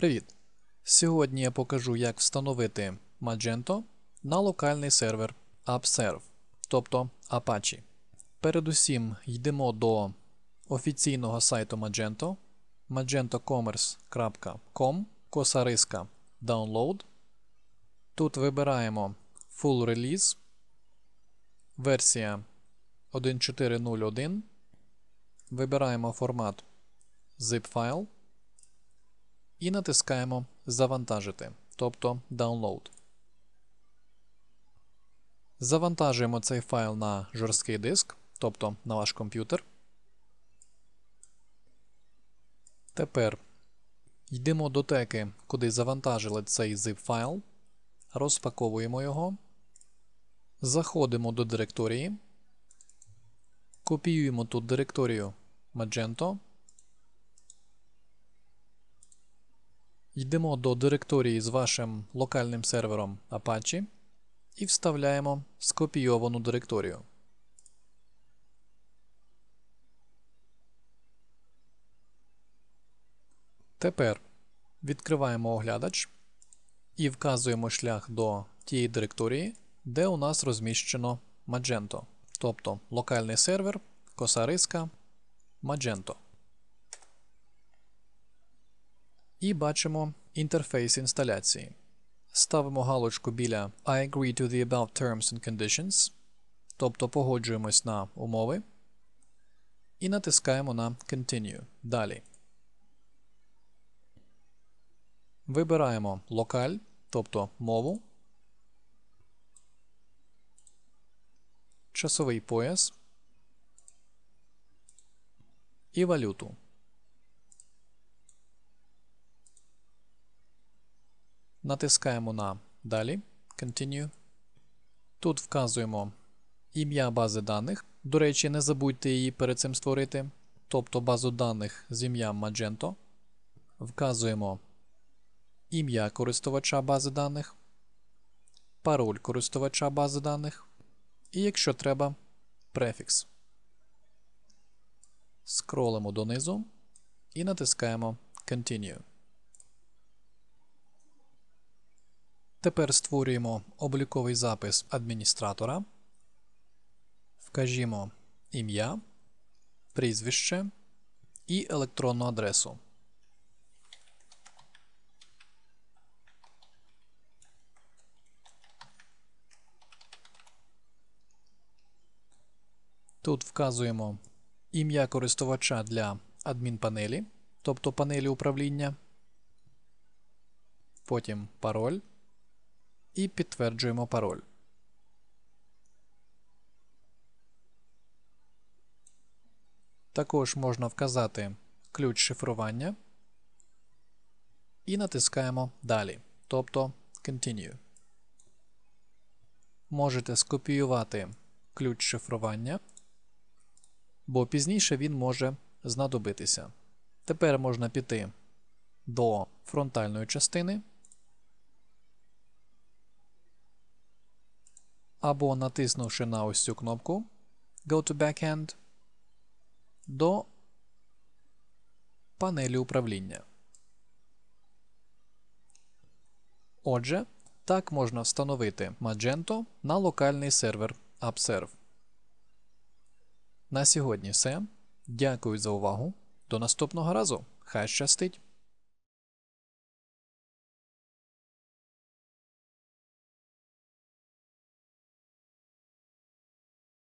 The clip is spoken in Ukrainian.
Привіт! Сьогодні я покажу, як встановити Magento на локальний сервер AppServe, тобто Apache. Передусім йдемо до офіційного сайту Magento magentocommerce.com, коса риска Download. Тут вибираємо Full Release, версія 1.4.0.1. Вибираємо формат zip файл і натискаємо Завантажити, тобто Download. Завантажуємо цей файл на жорсткий диск, тобто на ваш комп'ютер. Тепер йдемо до теки, куди завантажили цей zip файл, розпаковуємо його, заходимо до директорії, копіюємо тут директорію Magento. Йдемо до директорії з вашим локальним сервером Apache і вставляємо скопійовану директорію. Тепер відкриваємо оглядач і вказуємо шлях до тієї директорії, де у нас розміщено Magento, тобто локальний сервер, коса риска, Magento. І бачимо інтерфейс інсталяції. Ставимо галочку біля I agree to the above terms and conditions, тобто погоджуємось на умови. І натискаємо на Continue. Далі. Вибираємо локаль, тобто мову, часовий пояс і валюту. Натискаємо на Далі. Continue. Тут вказуємо ім'я бази даних. До речі, не забудьте її перед цим створити. Тобто базу даних з ім'ям Magento. Вказуємо ім'я користувача бази даних, пароль користувача бази даних. І, якщо треба, префікс. Скролимо донизу і натискаємо Continue. Тепер створюємо обліковий запис адміністратора. Вкажімо ім'я, прізвище і електронну адресу. Тут вказуємо ім'я користувача для адмінпанелі, тобто панелі управління. Потім пароль і підтверджуємо пароль. Також можна вказати ключ шифрування і натискаємо Далі, тобто Continue. Можете скопіювати ключ шифрування, бо пізніше він може знадобитися. Тепер можна піти до фронтальної частини або натиснувши на ось цю кнопку Go to Backend до панелі управління. Отже, так можна встановити Magento на локальний сервер AppServe. На сьогодні все. Дякую за увагу. До наступного разу. Хай щастить!